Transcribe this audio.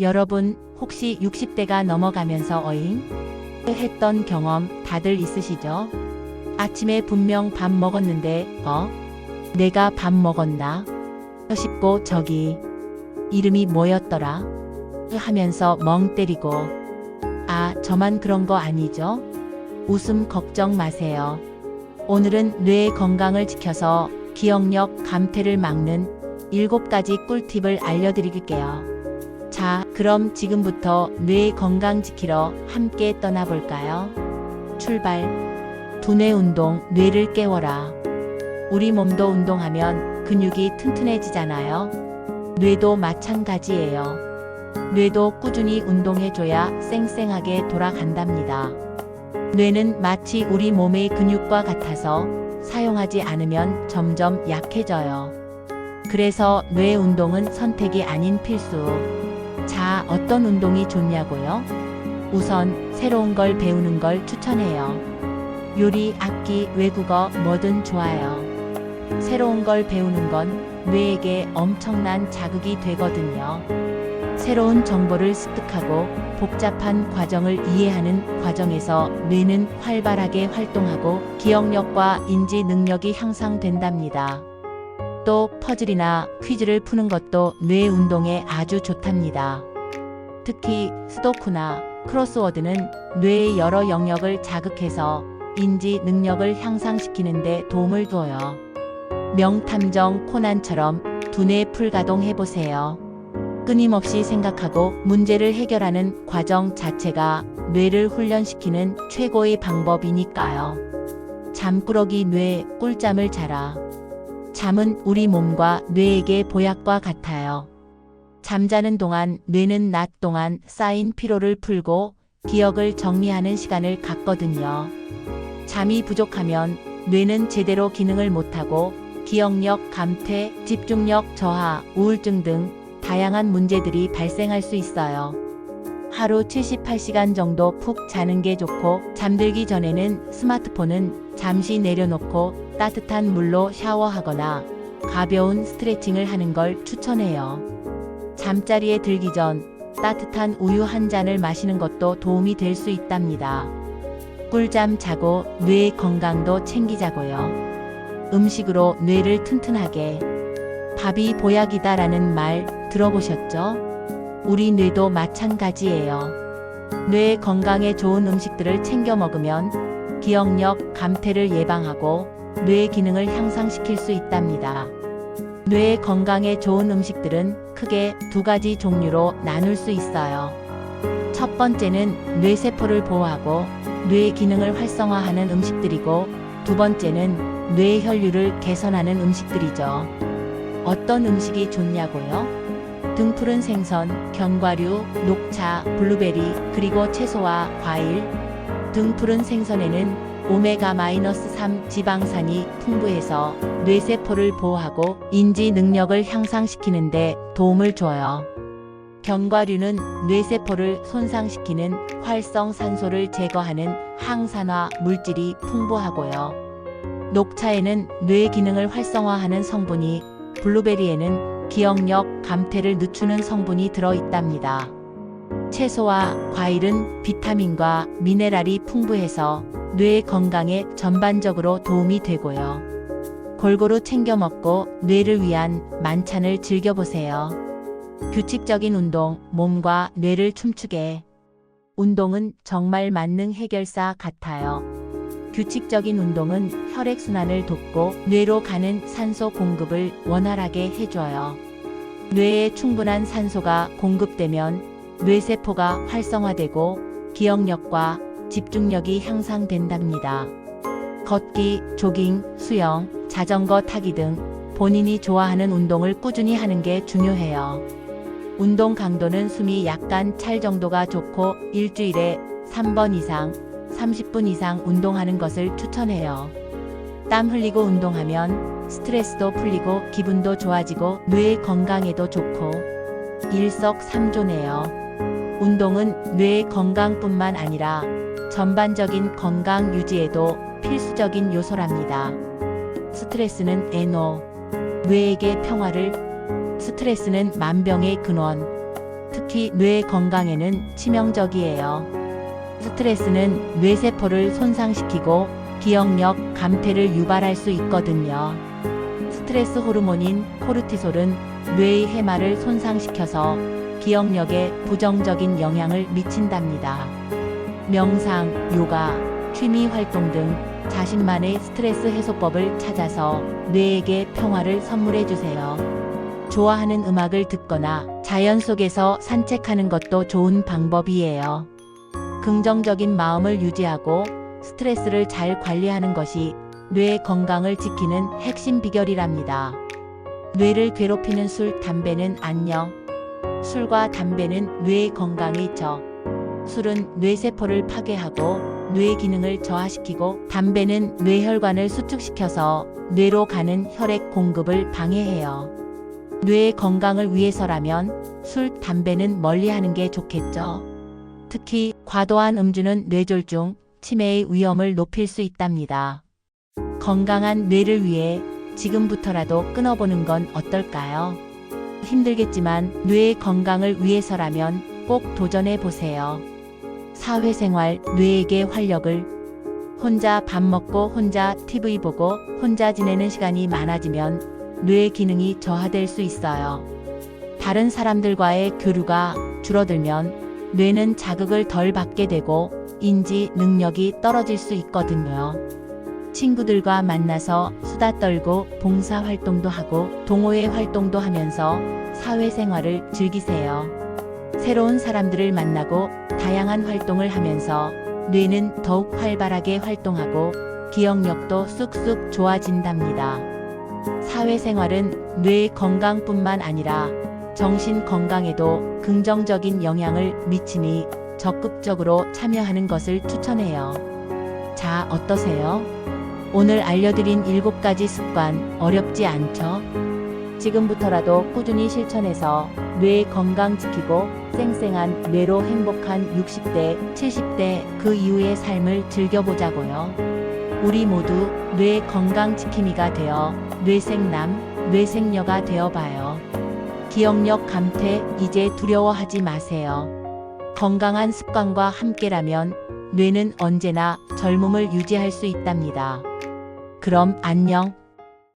여러분 혹시 60대가 넘어가면서 어잉? 했던 경험 다들 있으시죠? 아침에 분명 밥 먹었는데 어? 내가 밥 먹었나? 싶고 저기 이름이 뭐였더라? 하면서 멍 때리고 아 저만 그런 거 아니죠? 웃음 걱정 마세요. 오늘은 뇌의 건강을 지켜서 기억력 감퇴를 막는 7가지 꿀팁을 알려드릴게요. 자, 그럼 지금부터 뇌 건강 지키러 함께 떠나볼까요? 출발. 두뇌 운동, 뇌를 깨워라. 우리 몸도 운동하면 근육이 튼튼해지잖아요. 뇌도 마찬가지예요. 뇌도 꾸준히 운동해줘야 쌩쌩하게 돌아간답니다. 뇌는 마치 우리 몸의 근육과 같아서 사용하지 않으면 점점 약해져요. 그래서 뇌 운동은 선택이 아닌 필수. 자, 어떤 운동이 좋냐고요? 우선 새로운 걸 배우는 걸 추천해요. 요리, 악기, 외국어 뭐든 좋아요. 새로운 걸 배우는 건 뇌에게 엄청난 자극이 되거든요. 새로운 정보를 습득하고 복잡한 과정을 이해하는 과정에서 뇌는 활발하게 활동하고 기억력과 인지 능력이 향상된답니다. 또 퍼즐이나 퀴즈를 푸는 것도 뇌 운동에 아주 좋답니다. 특히 스도쿠나 크로스워드는 뇌의 여러 영역을 자극해서 인지 능력을 향상시키는 데 도움을 줘요. 명탐정 코난처럼 두뇌 풀가동 해보세요. 끊임없이 생각하고 문제를 해결하는 과정 자체가 뇌를 훈련시키는 최고의 방법이니까요. 잠꾸러기 뇌 꿀잠을 자라. 잠은 우리 몸과 뇌에게 보약과 같아요. 잠자는 동안 뇌는 낮 동안 쌓인 피로를 풀고 기억을 정리하는 시간을 갖거든요. 잠이 부족하면 뇌는 제대로 기능을 못하고 기억력 감퇴, 집중력 저하, 우울증 등 다양한 문제들이 발생할 수 있어요. 하루 78시간 정도 푹 자는 게 좋고 잠들기 전에는 스마트폰은 잠시 내려놓고 따뜻한 물로 샤워하거나 가벼운 스트레칭을 하는 걸 추천해요. 잠자리에 들기 전 따뜻한 우유 한 잔을 마시는 것도 도움이 될 수 있답니다. 꿀잠 자고 뇌 건강도 챙기자고요. 음식으로 뇌를 튼튼하게 밥이 보약이다라는 말 들어보셨죠? 우리 뇌도 마찬가지예요. 뇌 건강에 좋은 음식들을 챙겨 먹으면 기억력 감퇴를 예방하고 뇌 기능을 향상시킬 수 있답니다. 뇌 건강에 좋은 음식들은 크게 두 가지 종류로 나눌 수 있어요. 첫 번째는 뇌세포를 보호하고 뇌 기능을 활성화하는 음식들이고 두 번째는 뇌 혈류를 개선하는 음식들이죠. 어떤 음식이 좋냐고요? 등푸른 생선, 견과류, 녹차, 블루베리, 그리고 채소와 과일. 등푸른 생선에는 오메가-3 지방산이 풍부해서 뇌세포를 보호하고 인지 능력을 향상시키는데 도움을 줘요. 견과류는 뇌세포를 손상시키는 활성산소를 제거하는 항산화 물질이 풍부하고요. 녹차에는 뇌 기능을 활성화하는 성분이, 블루베리에는 기억력 감퇴를 늦추는 성분이 들어 있답니다. 채소와 과일은 비타민과 미네랄이 풍부해서 뇌 건강에 전반적으로 도움이 되고요. 골고루 챙겨 먹고 뇌를 위한 만찬을 즐겨보세요. 규칙적인 운동, 몸과 뇌를 춤추게. 운동은 정말 만능 해결사 같아요. 규칙적인 운동은 혈액순환을 돕고 뇌로 가는 산소 공급을 원활하게 해줘요. 뇌에 충분한 산소가 공급되면 뇌세포가 활성화되고 기억력과 집중력이 향상된답니다. 걷기, 조깅, 수영, 자전거 타기 등 본인이 좋아하는 운동을 꾸준히 하는 게 중요해요. 운동 강도는 숨이 약간 찰 정도가 좋고 일주일에 3번 이상, 30분 이상 운동하는 것을 추천해요. 땀 흘리고 운동하면 스트레스도 풀리고 기분도 좋아지고 뇌 건강에도 좋고 일석삼조네요. 운동은 뇌 건강뿐만 아니라 전반적인 건강 유지에도 필수적인 요소랍니다. 스트레스는 에노, 뇌에게 평화를, 스트레스는 만병의 근원, 특히 뇌 건강에는 치명적이에요. 스트레스는 뇌세포를 손상시키고 기억력, 감퇴를 유발할 수 있거든요. 스트레스 호르몬인 코르티솔은 뇌의 해마를 손상시켜서 기억력에 부정적인 영향을 미친답니다. 명상, 요가, 취미 활동 등 자신만의 스트레스 해소법을 찾아서 뇌에게 평화를 선물해 주세요. 좋아하는 음악을 듣거나 자연 속에서 산책하는 것도 좋은 방법이에요. 긍정적인 마음을 유지하고 스트레스를 잘 관리하는 것이 뇌 건강을 지키는 핵심 비결이랍니다. 뇌를 괴롭히는 술, 담배는 안녕. 술과 담배는 뇌 건강에 저. 술은 뇌세포를 파괴하고 뇌 기능을 저하시키고 담배는 뇌혈관을 수축시켜서 뇌로 가는 혈액 공급을 방해해요. 뇌 건강을 위해서라면 술, 담배는 멀리 하는 게 좋겠죠. 특히 과도한 음주는 뇌졸중, 치매의 위험을 높일 수 있답니다. 건강한 뇌를 위해 지금부터라도 끊어보는 건 어떨까요? 힘들겠지만 뇌의 건강을 위해서라면 꼭 도전해 보세요. 사회생활, 뇌에게 활력을 혼자 밥 먹고 혼자 TV 보고 혼자 지내는 시간이 많아지면 뇌 기능이 저하될 수 있어요. 다른 사람들과의 교류가 줄어들면 뇌는 자극을 덜 받게 되고 인지 능력이 떨어질 수 있거든요. 친구들과 만나서 수다 떨고 봉사 활동도 하고 동호회 활동도 하면서 사회생활을 즐기세요. 새로운 사람들을 만나고 다양한 활동을 하면서 뇌는 더욱 활발하게 활동하고 기억력도 쑥쑥 좋아진답니다. 사회생활은 뇌 건강뿐만 아니라 정신 건강에도 긍정적인 영향을 미치니 적극적으로 참여하는 것을 추천해요. 자, 어떠세요? 오늘 알려드린 7가지 습관 어렵지 않죠? 지금부터라도 꾸준히 실천해서 뇌 건강 지키고 쌩쌩한 뇌로 행복한 60대, 70대 그 이후의 삶을 즐겨보자고요. 우리 모두 뇌 건강 지킴이가 되어 뇌생남, 뇌생녀가 되어봐요. 기억력 감퇴 이제 두려워하지 마세요. 건강한 습관과 함께라면 뇌는 언제나 젊음을 유지할 수 있답니다. 그럼 안녕.